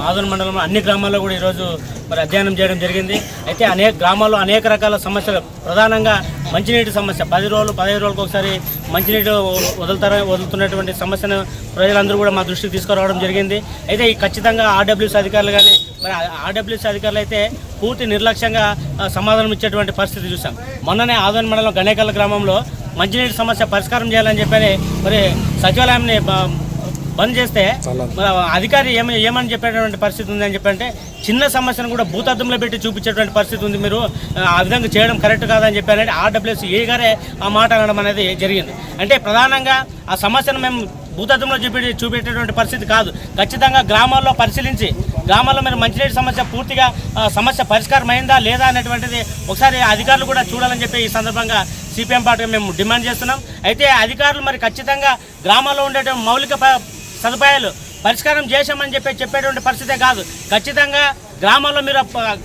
మాధవన్ మండలంలో అన్ని గ్రామాల్లో కూడా ఈరోజు మరి అధ్యయనం చేయడం జరిగింది. అయితే అనేక గ్రామాల్లో అనేక రకాల సమస్యలు. ప్రధానంగా మంచినీటి సమస్య. పది రోజులు పదిహేను రోజులకు ఒకసారి మంచినీటి వదులుతారు వదులుతున్నటువంటి సమస్యను ప్రజలందరూ కూడా మా దృష్టికి తీసుకురావడం జరిగింది. అయితే ఈ ఖచ్చితంగా ఆర్డబ్ల్యూస్ అధికారులు కానీ మరి ఆర్డబ్ల్యూస్ అధికారులు అయితే పూర్తి నిర్లక్ష్యంగా సమాధానం ఇచ్చేటువంటి పరిస్థితి చూసాం మొన్ననే ఆదోన్ మండలం గణేకల్ గ్రామంలో మంచినీటి సమస్య పరిష్కారం చేయాలని చెప్పని మరి సచివాలయంని బంద్ చేస్తే అధికారి ఏమని ఏమని చెప్పేటువంటి పరిస్థితి ఉందని చెప్పంటే చిన్న సమస్యను కూడా భూతద్దంలో పెట్టి చూపించేటువంటి పరిస్థితి ఉంది మీరు ఆ, విధంగా చేయడం కరెక్ట్ కాదని చెప్పారంటే ఆర్డబ్ల్యూఎస్ ఏ గారే ఆ మాట అనడం అనేది జరిగింది. అంటే ప్రధానంగా ఆ సమస్యను మేము భూతద్దంలో చూపి చూపెట్టేటువంటి పరిస్థితి కాదు. ఖచ్చితంగా గ్రామాల్లో పరిశీలించి గ్రామాల్లో మీరు మంచినీటి సమస్య పూర్తిగా సమస్య పరిష్కారం అయిందా లేదా అనేటువంటిది ఒకసారి అధికారులు కూడా చూడాలని చెప్పి ఈ సందర్భంగా సిపిఎం పార్టీగా మేము డిమాండ్ చేస్తున్నాం. అయితే అధికారులు మరి ఖచ్చితంగా గ్రామాల్లో ఉండేటువంటి మౌలిక సదుపాయాలు పరిష్కారం చేశామని చెప్పి చెప్పేటువంటి పరిస్థితే కాదు. ఖచ్చితంగా గ్రామాల్లో మీరు ప-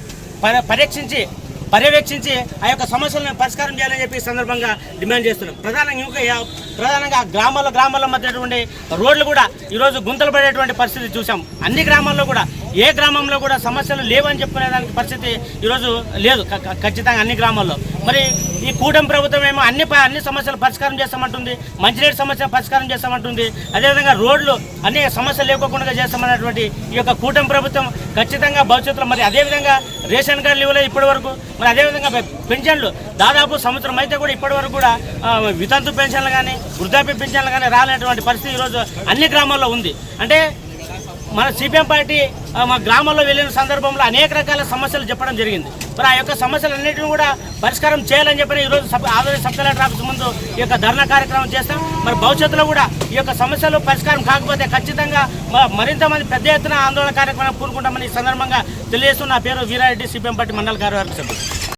ప- పరీక్షించి పర్యవేక్షించి ఆ యొక్క సమస్యలను పరిష్కారం చేయాలని చెప్పి సందర్భంగా డిమాండ్ చేస్తున్నాం. ప్రధానంగా ఇంకా ప్రధానంగా గ్రామాల్లో గ్రామాల మధ్యటువంటి రోడ్లు కూడా ఈరోజు గుంతలు పడేటువంటి పరిస్థితి చూసాం అన్ని గ్రామాల్లో కూడా ఏ గ్రామంలో కూడా సమస్యలు లేవని చెప్పుకునే దానికి పరిస్థితి ఈరోజు లేదు. ఖచ్చితంగా అన్ని గ్రామాల్లో. మరి ఈ కూటమి ప్రభుత్వం ఏమో అన్ని ప- అన్ని సమస్యలు పరిష్కారం చేస్తామంటుంది మంచినీటి సమస్య పరిష్కారం చేస్తామంటుంది. అదేవిధంగా రోడ్లు అన్ని సమస్యలు లేకోకుండా చేస్తామన్నటువంటి ఈ యొక్క కూటమి ప్రభుత్వం ఖచ్చితంగా భవిష్యత్తులో మరి అదేవిధంగా రేషన్ కార్డులు ఇవ్వలేదు ఇప్పటి వరకు మరి అదేవిధంగా పెన్షన్లు దాదాపు సంవత్సరం అయితే కూడా ఇప్పటి వరకు కూడా వితంతు పెన్షన్లు కానీ వృద్ధాప్య పెన్షన్లు కానీ రాలేటువంటి పరిస్థితి ఈరోజు అన్ని గ్రామాల్లో ఉంది. అంటే మన సిపిఎం పార్టీ మా గ్రామాల్లో వెళ్ళిన సందర్భంలో అనేక రకాల సమస్యలు చెప్పడం జరిగింది. మరి ఆ యొక్క సమస్యలన్నింటినీ కూడా పరిష్కారం చేయాలని చెప్పి ఈరోజు సబ్ ఆదరణ సబ్ కలెక్టర్ ఆఫీస్ ముందు ఈ యొక్క ధర్నా కార్యక్రమం చేస్తాం. మరి భవిష్యత్తులో కూడా ఈ యొక్క సమస్యలు పరిష్కారం కాకపోతే ఖచ్చితంగా మరింత మంది పెద్ద ఎత్తున ఆందోళన కార్యక్రమం పూనుకుంటామని ఈ సందర్భంగా తెలియజేస్తున్న నా పేరు వీరారెడ్డి సిపిఎం పార్టీ మండల కార్యవర్గ సభ్యులు